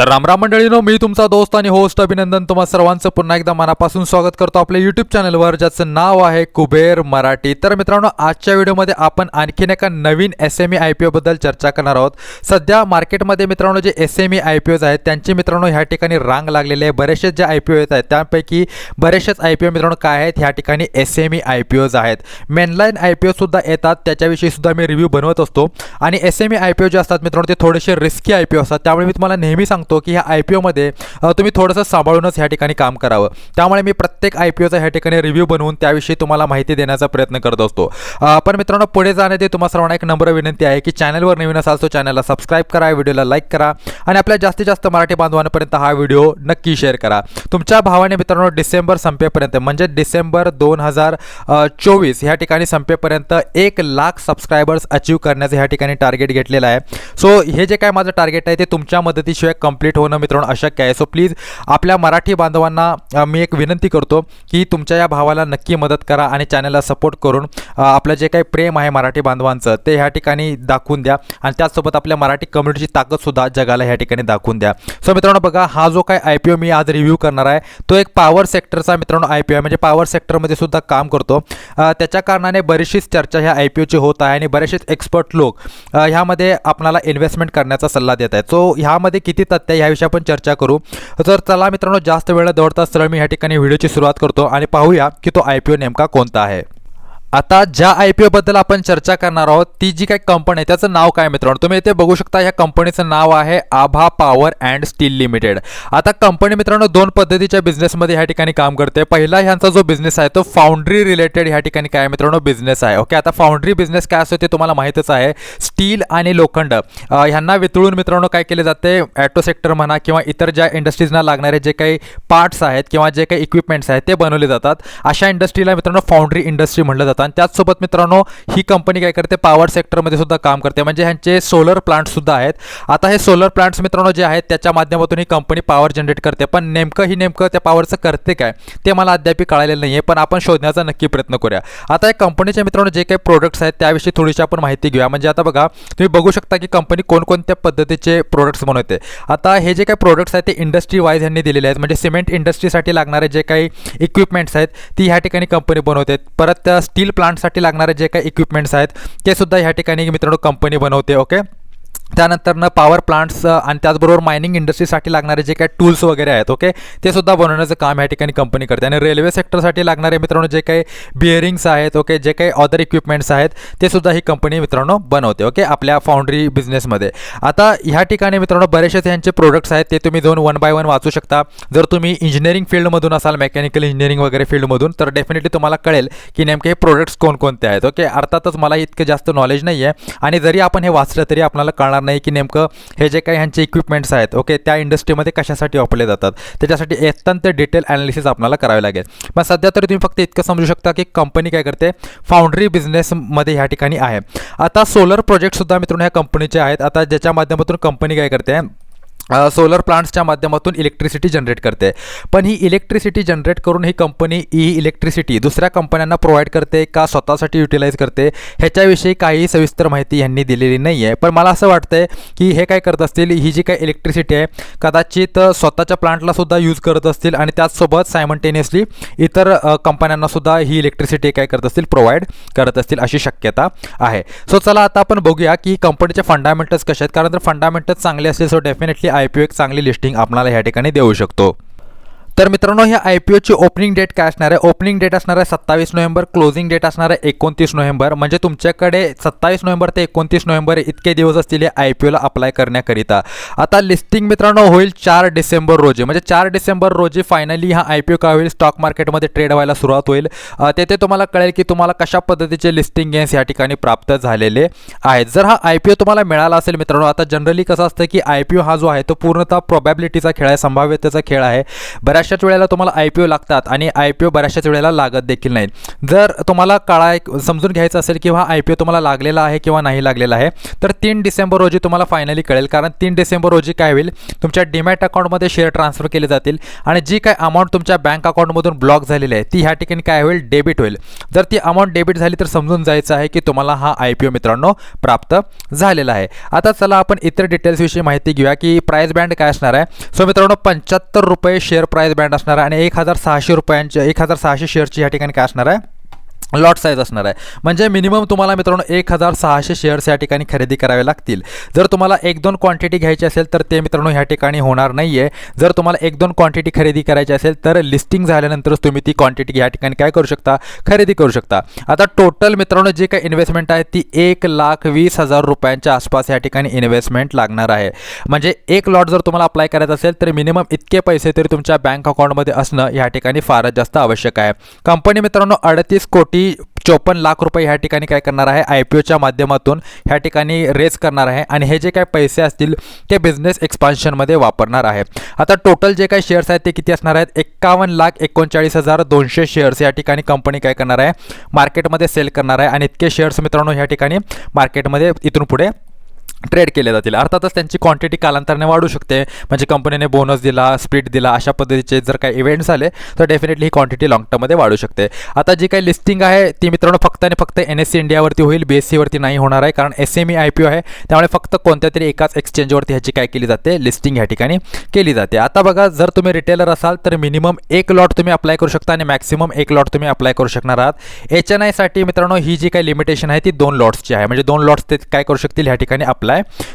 तर रामराम मंडळीनो मी तुमचा दोस्त आणि होस्ट अभिनंदन तुम्हा सर्वांचं पुन्हा एकदा मनापासून स्वागत करतो आपल्या यूट्यूब चॅनलवर ज्याचं नाव आहे कुबेर मराठी. तर मित्रांनो आजच्या व्हिडिओमध्ये आपण आणखीन एका नवीन S M E I P ओबद्दल चर्चा करणार आहोत. सध्या मार्केटमध्ये मित्रांनो जे S M E I P Os आहेत त्यांची मित्रांनो ह्या ठिकाणी रांग लागलेली आहे. बरेचसे जे आय पी ओ येत आहेत त्यापैकी बरेचसेच आय पी ओ मित्रांनो काय आहेत? ह्या ठिकाणी S M E I P Os आहेत. मेनलाईन आय पी ओसुद्धा येतात. त्याच्याविषयी सुद्धा मी रिव्ह्यू बनवत असतो. आणि S M E I P O जे असतात मित्रांनो ते थोडेसे रिस्की आय पी ओ असतात. त्यामुळे मी तुम्हाला नेहमी सांगतो की ह्या आय पी ओमध्ये तुम्ही थोडंसं सांभाळूनच ह्या ठिकाणी काम करावं. त्यामुळे मी प्रत्येक आय पी ओचा ह्या ठिकाणी रिव्ह्यू बनवून त्याविषयी तुम्हाला माहिती देण्याचा प्रयत्न करत असतो. पण मित्रांनो पुढे जाण्याचे तुम्हाला सर्वांना एक नंबर विनंती आहे की चॅनलवर नवीन असाल तो चॅनलला सबस्क्राईब करा व्हिडिओला लाईक करा आणि आपल्या जास्तीत जास्त मराठी बांधवांपर्यंत हा व्हिडिओ नक्की शेअर करा. तुमच्या भावाने मित्रांनो डिसेंबर संपेपर्यंत म्हणजे डिसेंबर दोन हजार चोवीस ह्या ठिकाणी संपेपर्यंत एक लाख सबस्क्रायबर्स अचीव करण्याचं ह्या ठिकाणी टार्गेट घेतलेलं आहे. सो हे जे काय माझं टार्गेट आहे ते तुमच्या मदतीशिवाय कंप्लीट होणं मित्रांनो अशक्य आहे. सो प्लीज आपल्या मराठी बांधवांना मी एक विनंती करतो की तुमच्या या भावाला नक्की मदत करा आणि चॅनलला सपोर्ट करून आपलं जे काही प्रेम आहे मराठी बांधवांचं ते ह्या ठिकाणी दाखवून द्या. आणि त्याचसोबत आपल्या मराठी कम्युनिटीची ताकदसुद्धा जगाला ह्या ठिकाणी दाखवून द्या. सो मित्रांनो बघा हा जो काय आय पी ओ मी आज रिव्ह्यू करणार आहे तो एक पॉवर सेक्टरचा मित्रांनो आय पी ओ आहे. म्हणजे पॉवर सेक्टरमध्ये सुद्धा काम करतो. त्याच्या कारणाने बरीचशीच चर्चा ह्या आय पी ओची होत आहे आणि बरेचसेच एक्सपर्ट लोक ह्यामध्ये आपणाला इन्व्हेस्टमेंट करण्याचा सल्ला देत आहेत. सो ह्यामध्ये किती तथ्य याविषयी ह्याविषयी आपण चर्चा करू. तर चला मित्रांनो जास्त वेळ दौडता सरळ मी या ठिकाणी व्हिडिओची सुरुवात करतो आणि पाहूया की तो आय पी ओ नेमका कोणता आहे. आता ज्या आय पी ओबद्दल आपण चर्चा करणार आहोत ती जी काही कंपनी आहे त्याचं नाव काय मित्रांनो? तुम्ही इथे बघू शकता ह्या कंपनीचं नाव आहे Abha power and steel limited. आता कंपनी मित्रांनो दोन पद्धतीच्या बिझनेसमध्ये ह्या ठिकाणी काम करते पहिला ह्यांचा जो बिझनेस आहे तो फाउंड्री रिलेटेड ह्या ठिकाणी काय मित्रांनो बिझनेस आहे. ओके आता फाउंड्री बिझनेस काय असतो ते तुम्हाला माहीतच आहे. स्टील आणि लोखंड. ह्यांना वितळून मित्रांनो काय केले जाते? ॲटो सेक्टर म्हणा किंवा इतर ज्या इंडस्ट्रीजना लागणारे जे काही पार्ट्स आहेत किंवा जे काही इक्विपमेंट्स आहेत ते बनवले जातात. अशा इंडस्ट्रीला मित्रांनो फाउंड्री इंडस्ट्री म्हटलं जातं. आणि त्याचसोबत मित्रांनो ही कंपनी काय करते? पॉवर सेक्टरमध्ये सुद्धा काम करते. म्हणजे ह्यांचे सोलर प्लांट्ससुद्धा आहेत. आता हे सोलर प्लांट्स मित्रांनो जे आहेत त्याच्या माध्यमातून ही कंपनी पॉवर जनरेट करते. पण नेमकं ही नेमकं त्या पॉवरचं करते काय? ते मला अद्याप कळालेलं नाही आहे पण आपण शोधण्याचा नक्की प्रयत्न करूया. आता या कंपनीच्या मित्रांनो जे काही प्रोडक्ट्स आहेत त्याविषयी थोडीशी आपण माहिती घेऊया. म्हणजे आता बघा तुम्ही बघू शकता की कंपनी कोणकोणत्या पद्धतीचे प्रोडक्ट्स बनवते. आता हे जे काही प्रोडक्ट्स आहेत ते इंडस्ट्री वाईज यांनी दिलेले आहेत. म्हणजे सिमेंट इंडस्ट्रीसाठी लागणारे जे काही इक्विपमेंट्स आहेत ती ह्या ठिकाणी कंपनी बनवते. परत स्टील प्लांटसाठी लागणारे जे काही इक्विपमेंट्स आहेत ते सुद्धा ह्या ठिकाणी मित्रांनो कंपनी बनवते ओके त्यानंतरनं पॉवर प्लांट्स आणि त्याचबरोबर मायनिंग इंडस्ट्रीसाठी लागणारे जे काही टूल्स वगैरे आहेत ओके ते सुद्धा बनवण्याचं काम या ठिकाणी कंपनी करते. आणि रेल्वे सेक्टरसाठी लागणारे मित्रांनो जे काही बिअरिंग्स आहेत ओके जे काही अदर इक्विपमेंट्स आहेत ते सुद्धा ही कंपनी मित्रांनो बनवते ओके आपल्या फाउंड्री बिझनेसमध्ये आता ह्या ठिकाणी मित्रांनो बरेचसे त्यांचे प्रोडक्ट्स आहेत ते तुम्ही दोन वन बाय वन वाचू शकता. जर तुम्ही इंजिनिअरिंग फील्डमधून असाल मेकॅनिकल इंजिनिअरिंग वगैरे फील्डमधून तर डेफिनेटली तुम्हाला कळेल की नेमके हे प्रोडक्ट्स कोणकोणते आहेत ओके अर्थातच मला इतकं जास्त नॉलेज नाही आहे आणि जरी आपण हे वाचलं तरी आपल्याला कळणार नाही की नेमकं हे जे काही ह्यांचे इक्विपमेंट्स आहेत ओके त्या इंडस्ट्रीमध्ये कशासाठी वापरले जातात? त्याच्यासाठी अत्यंत डिटेल ॲनालिसिस आपल्याला करावे लागेल. मग सध्या तरी तुम्ही फक्त इतकं समजू शकता की कंपनी काय करते? फाउंड्री बिझनेसमध्ये ह्या ठिकाणी आहे. आता सोलर प्रोजेक्टसुद्धा मित्रांनो ह्या कंपनीचे आहेत. आता ज्याच्या माध्यमातून कंपनी काय करते? सोलर प्लांट्सच्या माध्यमातून इलेक्ट्रिसिटी जनरेट करते. पण ही इलेक्ट्रिसिटी जनरेट करून ही कंपनी ही इलेक्ट्रिसिटी दुसऱ्या कंपन्यांना प्रोव्हाइड करते का स्वतःसाठी युटिलाइज करते ह्याच्याविषयी काही सविस्तर माहिती यांनी दिलेली नाही आहे पण मला असं वाटतं आहे की हे काय करत असतील ही जी काही इलेक्ट्रिसिटी आहे कदाचित स्वतःच्या प्लांटलासुद्धा यूज करत असतील आणि त्याचसोबत सायमल्टेनियसली इतर कंपन्यांनासुद्धा ही इलेक्ट्रिसिटी काय करत असतील प्रोव्हाइड करत असतील अशी शक्यता आहे. सो चला आता आपण बघूया की कंपनीचे फंडामेंटल्स कसे आहेत. कारण जर फंडामेंटल्स चांगले असतील so definitely I P O एक चांगली लिस्टिंग आपणाला ह्या ठिकाणी देऊ शकतो. तर मित्रांनो ह्या आय पी ओची ओपनिंग डेट काय असणार आहे? ओपनिंग डेट असणार आहे सत्तावीस नोव्हेंबर क्लोजिंग डेट असणार आहे एकोणतीस नोव्हेंबर. म्हणजे तुमच्याकडे सत्तावीस नोव्हेंबर ते एकोणतीस नोव्हेंबर इतके दिवस असतील या आय पी ओला अप्लाय करण्याकरिता. आता लिस्टिंग मित्रांनो होईल चार डिसेंबर रोजी. म्हणजे चार डिसेंबर रोजी फायनली हा आय पी ओ काय होईल? स्टॉक मार्केटमध्ये ट्रेड व्हायला सुरुवात होईल. तेथे तुम्हाला कळेल की तुम्हाला कशा पद्धतीचे लिस्टिंग गेन्स या ठिकाणी प्राप्त झालेले आहेत. जर हा आय पी ओ तुम्हाला मिळाला असेल मित्रांनो आता जनरली कसं असतं की आय पी ओ हा जो आहे तो पूर्णतः प्रोबॅबिलिटीचा खेळ आहे संभाव्यतेचा खेळ आहे. बऱ्याच बऱ्याचशाच वेळेला तुम्हाला आय पी ओ लागतात आणि आय पी ओ बऱ्याचशाच वेळेला लागत देखील नाहीत. जर तुम्हाला कळा समजून घ्यायचं असेल की हा आय पी ओ तुम्हाला लागलेला आहे किंवा नाही लागलेला आहे तर तीन डिसेंबर रोजी तुम्हाला फायनली कळेल. कारण तीन डिसेंबर रोजी काय होईल? तुमच्या डिमॅट अकाउंटमध्ये शेअर ट्रान्सफर केले जातील आणि जी काय अमाऊंट तुमच्या बँक अकाउंटमधून ब्लॉक झालेली आहे ती ह्या ठिकाणी काय होईल? डेबिट होईल. जर ती अमाऊंट डेबिट झाली तर समजून जायचं आहे की तुम्हाला हा आय पी ओ मित्रांनो प्राप्त झालेला आहे. आता चला आपण इतर डिटेल्सविषयी माहिती घेऊया की प्राईस बँड काय असणार आहे? सो मित्रांनो पंच्याहत्तर रुपये शेअर प्राईस बँड असणार आहे आणि एक हजार सहाशे रुपयांच्या एक हजार सहाशे शेअरची या ठिकाणी काय असणार आहे? लॉट साईज असणार आहे. म्हणजे मिनिमम तुम्हाला मित्रांनो एक हजार सहाशे शेअर्स या ठिकाणी खरेदी करावे लागतील. जर तुम्हाला एक दोन क्वांटिटी घ्यायची असेल तर ते मित्रांनो ह्या ठिकाणी होणार नाही आहे जर तुम्हाला एक दोन क्वांटिटी खरेदी करायची असेल तर लिस्टिंग झाल्यानंतरच तुम्ही ती क्वांटिटी या ठिकाणी काय करू शकता? खरेदी करू शकता. आता टोटल मित्रांनो जे काही इन्व्हेस्टमेंट आहे ती एक लाख वीस हजार रुपयांच्या आसपास या ठिकाणी इन्व्हेस्टमेंट लागणार आहे. म्हणजे एक लॉट जर तुम्हाला अप्लाय करायचं असेल तर मिनिमम इतके पैसे तरी तुमच्या बँक अकाउंटमध्ये असणं या ठिकाणी फारच जास्त आवश्यक आहे. कंपनी मित्रांनो अडतीस कोटी चोपन्न लाख रुपये ह्या ठिकाणी काय करणार आहे? आय पी ओच्या माध्यमातून ह्या ठिकाणी रेज करणार आहे आणि हे जे काय पैसे असतील ते बिझनेस एक्सपान्शनमध्ये वापरणार आहे. आता टोटल जे काही शेअर्स आहेत ते किती असणार आहेत? एक्कावन्न लाख एकोणचाळीस हजार दोनशे शेअर्स या ठिकाणी कंपनी काय करणार आहे? मार्केटमध्ये सेल करणार आहे आणि इतके शेअर्स मित्रांनो ह्या ठिकाणी मार्केटमध्ये इथून पुढे ट्रेड केले जातील. अर्थातच त्यांची क्वांटिटी कालांतराने वाढू शकते. म्हणजे कंपनीने बोनस दिला स्प्लिट दिला अशा पद्धतीचे जर काही इव्हेंट झाले तर डेफिनेटली ही क्वांटिटी लाँग टर्ममध्ये वाढू शकते. आता जी काही लिस्टिंग आहे ती मित्रांनो फक्त आणि फक्त एन एस सी इंडियावरती होईल बी एस सीवरती नाही होणार आहे कारण S M E I P O आहे. त्यामुळे फक्त कोणत्या तरी एकाच एक्सचेंजवरती ह्याची काय केली जाते? लिस्टिंग ह्या ठिकाणी केली जाते. आता बघा जर तुम्ही रिटेलर असाल तर मिनिमम एक लॉट तुम्ही अप्लाय करू शकता आणि मॅक्सिमम एक लॉट तुम्ही अप्लाय करू शकणार आहात. एच एन आयसाठी मित्रांनो ही जी काही लिमिटेशन आहे ती दोन लॉट्सची आहे. म्हणजे दोन लॉट्स ते काय करू शकतील? ह्या ठिकाणी अप्लाय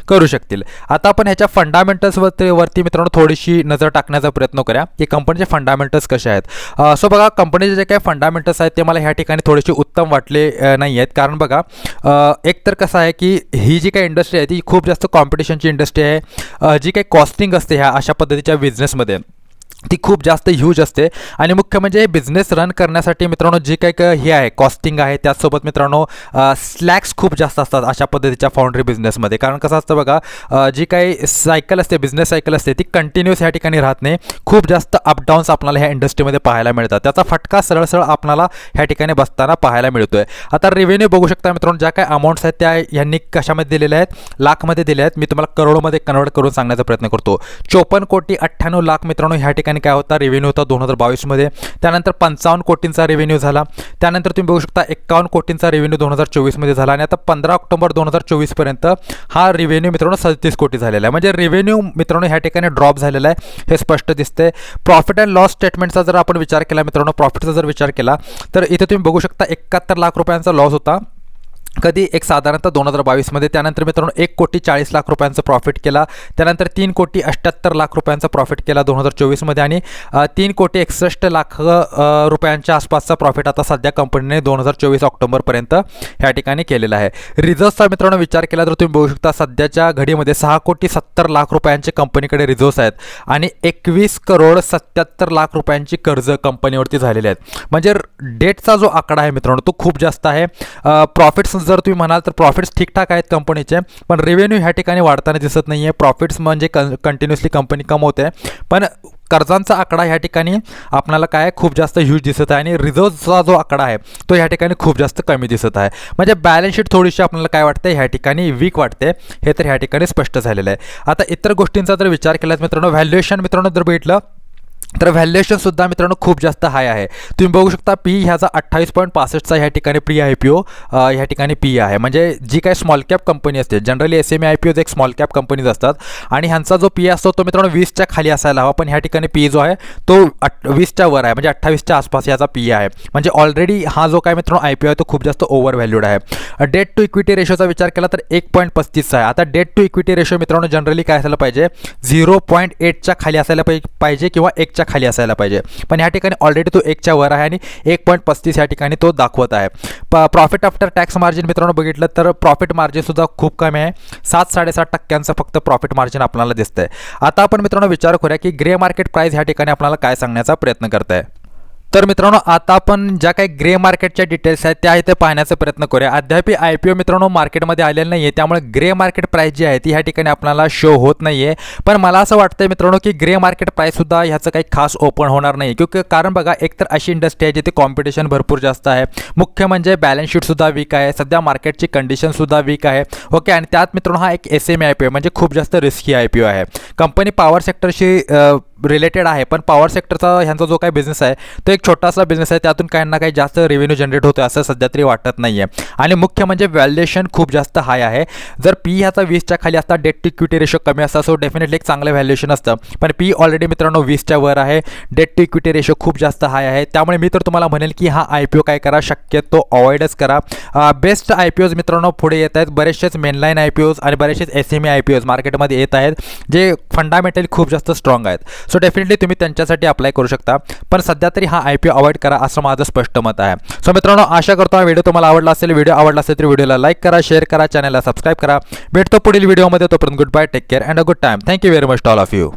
करू शकतील. आता आपण ह्याच्या फंडामेंटल्सवरती वरती मित्रांनो थोडीशी नजर टाकण्याचा प्रयत्न करूया की कंपनीचे फंडामेंटल्स कसे आहेत. सो बघा कंपनीचे जे काही फंडामेंटल्स आहेत ते मला ह्या ठिकाणी थोडेसे उत्तम वाटले नाही आहेत कारण बघा एक तर कसं आहे की ही जी काही इंडस्ट्री आहे ती खूप जास्त कॉम्पिटिशनची इंडस्ट्री आहे. जी काही कॉस्टिंग असते ह्या अशा पद्धतीच्या बिझनेसमध्ये ती खूप जास्त ह्यूज असते. आणि मुख्य म्हणजे बिझनेस रन करण्यासाठी मित्रांनो जे काही हे आहे कॉस्टिंग आहे त्याचसोबत मित्रांनो स्लॅक्स खूप जास्त असतात अशा पद्धतीच्या फाउंड्री बिझनेसमध्ये कारण कसं असतं बघा जी काही सायकल असते बिझनेस सायकल असते ती कंटिन्युअस ह्या ठिकाणी राहत नाही. खूप जास्त अपडाऊन्स आपल्याला ह्या इंडस्ट्रीमध्ये पाहायला मिळतात. त्याचा फटका सरळ सरळ आपल्याला ह्या ठिकाणी बसताना पाहायला मिळतो आहे आता रेव्हेन्यू बघू शकता मित्रांनो ज्या काही अमाऊंट्स आहेत त्या यांनी कशामध्ये दिलेल्या आहेत? लाखमध्ये दिल्या आहेत. मी तुम्हाला करोडमध्ये कन्वर्ट करून सांगण्याचा प्रयत्न करतो. चोपन्न कोटी अठ्ठ्याण्णव लाख मित्रांनो ह्या ठिकाणी काय होता? रेव्हेन्यू होता दोन हजार बावीसमध्ये. त्यानंतर पंचावन्न कोटींचा रेव्हेन्यू झाला. त्यानंतर तुम्ही बघू शकता एक्कावन्न कोटींचा रेव्हेन्यू दोन हजार चोवीसमध्ये झाला. आणि आता पंधरा ऑक्टोबर दोन हजार चोवीसपर्यंत हा रेव्हेन्यू मित्रांनो सदतीस कोटी झालेला आहे. म्हणजे रेव्हेन्यू मित्रांनो ह्या ठिकाणी ड्रॉप झालेला आहे हे स्पष्ट दिसते प्रॉफिट अँड लॉस स्टेटमेंटचा जर आपण विचार केला मित्रांनो प्रॉफिटचा जर विचार केला तर इथे तुम्ही बघू शकता एकाहत्तर लाख रुपयांचा लॉस होता. कधी एक साधारणतः दोन हजार बावीसमध्ये त्यानंतर मित्रांनो एक कोटी चाळीस लाख रुपयांचा प्रॉफिट केला. त्यानंतर तीन कोटी अठ्ठ्याहत्तर लाख रुपयांचा प्रॉफिट केला दोन हजार चोवीसमध्ये आणि तीन कोटी एकसष्ट लाख रुपयांच्या आसपासचा प्रॉफिट आता सध्या कंपनीने दोन हजार चोवीस ऑक्टोबरपर्यंत ह्या ठिकाणी केलेला आहे. रिझर्व्हचा मित्रांनो विचार केला तर तुम्ही बघू शकता सध्याच्या घडीमध्ये सहा कोटी सत्तर लाख रुपयांचे कंपनीकडे रिझर्व्स आहेत आणि एकवीस करोड सत्याहत्तर लाख रुपयांची कर्ज कंपनीवरती झालेले आहेत. म्हणजे डेटचा जो आकडा आहे मित्रांनो तो खूप जास्त आहे. प्रॉफिट्स जर तुम्ही म्हणाल तर प्रॉफिट्स ठीकठाक आहेत कंपनीचे पण रेव्हेन्यू ह्या ठिकाणी वाढताना दिसत नाही आहे प्रॉफिट्स म्हणजे कं कंटिन्युअसली कंपनी कमवते. पण कर्जांचा आकडा ह्या ठिकाणी आपल्याला काय खूप जास्त ह्यूज दिसत आहे आणि रिझर्वचा जो आकडा आहे तो ह्या ठिकाणी खूप जास्त कमी दिसत आहे. म्हणजे बॅलन्स शीट थोडीशी आपल्याला काय वाटते? ह्या ठिकाणी वीक वाटते. हे तर ह्या ठिकाणी स्पष्ट झालेलं आहे. आता इतर गोष्टींचा जर विचार केलाच मित्रांनो व्हॅल्युएशन मित्रांनो जर भेटलं तर व्हॅल्युएशनसुद्धा मित्रांनो खूप जास्त हाय आहे. तुम्ही बघू शकता पी ह्याचा अठ्ठावीस पॉईंट पासष्टचा ह्या ठिकाणी प्री आय पी ओ ह्या ठिकाणी पी आहे. म्हणजे जी काही स्मॉल कॅप कंपनी असते generally S M I P Os एक स्मॉल कॅप कंपनीज असतात. आणि ह्यांचा जो पी असतो तो मित्रांनो वीसच्या खाली असायला हवा. पण ह्या ठिकाणी पी जो आहे तो अठ वीसच्या वर आहे. म्हणजे अठ्ठावीसच्या आसपास याचा पी आहे. म्हणजे ऑलरेडी हा जो काय मित्रांनो आय पी आहे तो खूप जास्त ओव्हर व्हॅल्यूड आहे डेट टू इक्विटी रेशोचा विचार केला तर एक पॉईंट पस्तीसचा आहे. आता डेट टू इक्विटी रेशो मित्रांनो जनरली काय असायला पाहिजे? झिरो पॉईंट एटच्या खाली असायला पाहिजे किंवा एकच्या खाली असायला पाहिजे. पण ह्या ठिकाणी ऑलरेडी तो एकच्या वर आहे आणि एक पॉईंट पस्तीस या ठिकाणी तो दाखवत आहे. प प्रॉफिट आफ्टर टॅक्स मार्जिन मित्रांनो बघितलं तर प्रॉफिट मार्जिनसुद्धा खूप कमी आहे. सात साडेसात टक्क्यांचं फक्त प्रॉफिट मार्जिन आपल्याला दिसतंय. आता आपण मित्रांनो विचार करूया की ग्रे मार्केट प्राईस ह्या ठिकाणी आपल्याला काय सांगण्याचा प्रयत्न करत आहे तर मित्रांनो आता आपण ज्या काही ग्रे मार्केटच्या डिटेल्स आहेत त्या इथे पाहण्याचा प्रयत्न करूया. अद्याप आय पी ओ मित्रांनो मार्केटमध्ये आलेलं नाही आहे त्यामुळे ग्रे मार्केट प्राईस जी आहे ती ह्या ठिकाणी आपल्याला शो होत नाही आहे पण मला असं वाटतंय मित्रांनो की ग्रे मार्केट प्राईससुद्धा ह्याचं काही खास ओपन होणार नाही क्योंकि कारण बघा एकतर अशी इंडस्ट्री आहे जिथे कॉम्पिटिशन भरपूर जास्त आहे. मुख्य म्हणजे बॅलन्स शीटसुद्धा वीक आहे. सध्या मार्केटची कंडिशनसुद्धा वीक आहे. ओके आणि त्यात मित्रांनो हा एक S M I P O म्हणजे खूप जास्त रिस्की आय पी ओ आहे. कंपनी पॉवर सेक्टरशी रिलेटेड आहे पण पॉवर सेक्टरचा ह्यांचा जो काही बिझनेस आहे तो एक छोटासा बिझनेस आहे. त्यातून काही ना काही जास्त रेव्हेन्यू जनरेट होतो असं सध्या तरी वाटत नाही आहे आणि मुख्य म्हणजे व्हॅल्युएशन खूप जास्त हाय आहे. जर पी ह्याचा वीसच्या खाली असता डेट टू इक्विटी रेशो कमी असता सो डेफिनेटली एक चांगलं व्हॅल्युएशन असतं. पण पी ऑलरेडी मित्रांनो वीसच्या वर आहे. डेट टू इक्विटी रेशो खूप जास्त हाय आहे. त्यामुळे मी तर तुम्हाला म्हणेल की हा आय पी ओ काय करा? शक्यतो अवॉइडच करा. बेस्ट आय पी ओज मित्रांनो पुढे येत आहेत. बरेचसेच मेनलाईन आय पी ओज आणि बरेचसेच S M E I P Os मार्केटमध्ये येत आहेत जे फंडामेंटली खूप जास्त स्ट्रॉंग आहेत. सो डेफिनेटली तुम्ही त्यांच्यासाठी अप्लाय करू शकता. पण सध्या तरी हा आय पी अवॉइड करा असं माझं स्पष्ट मत आहे. सो मित्रांनो आशा करतो हा व्हिडिओ तुम्हाला आवडला असेल. व्हिडिओ आवडला असेल तर व्हिडिओला लाईक करा शेअर करा चॅनलला सबस्क्राईब करा. भेटतो पुढील व्हिडिओमध्ये तोपर्यंत good bye take care and a good time thank you very much all of you